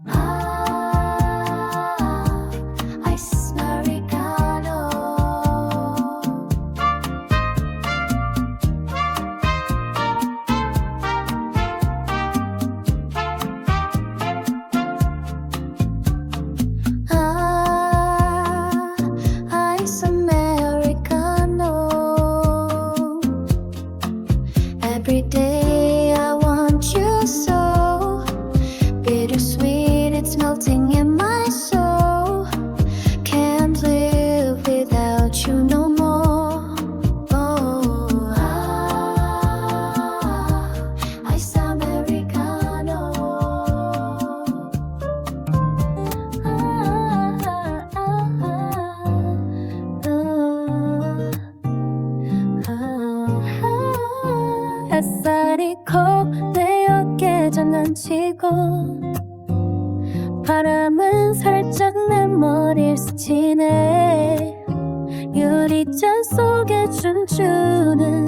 Bye. 손이 콕내 어깨 장난치고 바람은 살짝 내 머리를 스치네 유리잔 속에 춤추는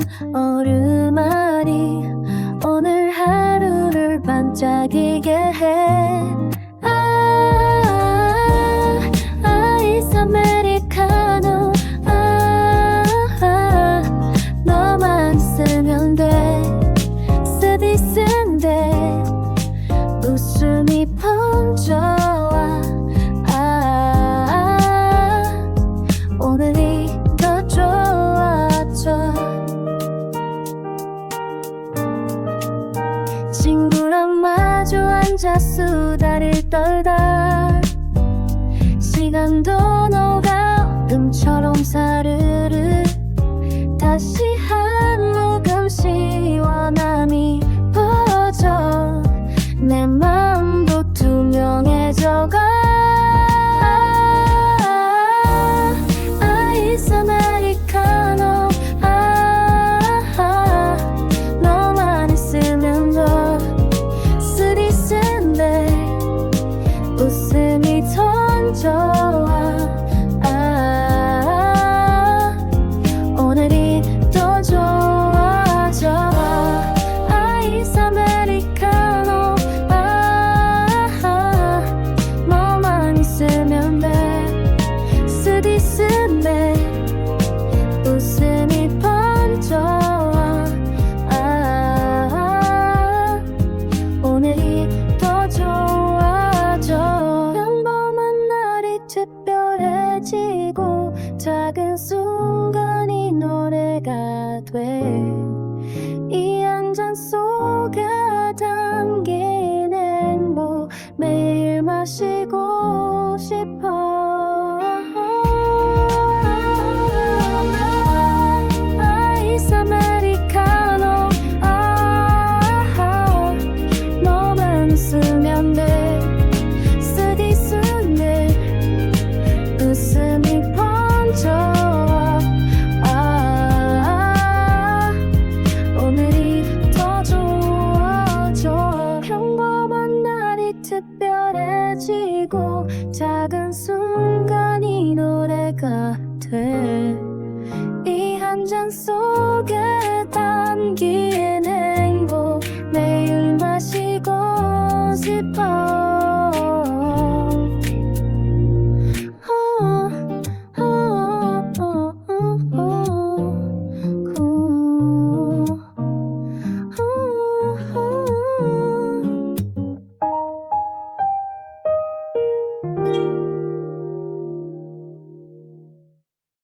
친구랑 마주 앉아 수다를 떨다. 시간도 녹아 음처럼 사르르 다시 하 사라지고 작은 순간이 노래가 돼이 안잔 속에 담긴 행복 매일 마시 음. 이한 잔 속에 담긴 행복 매일 마시고 싶어.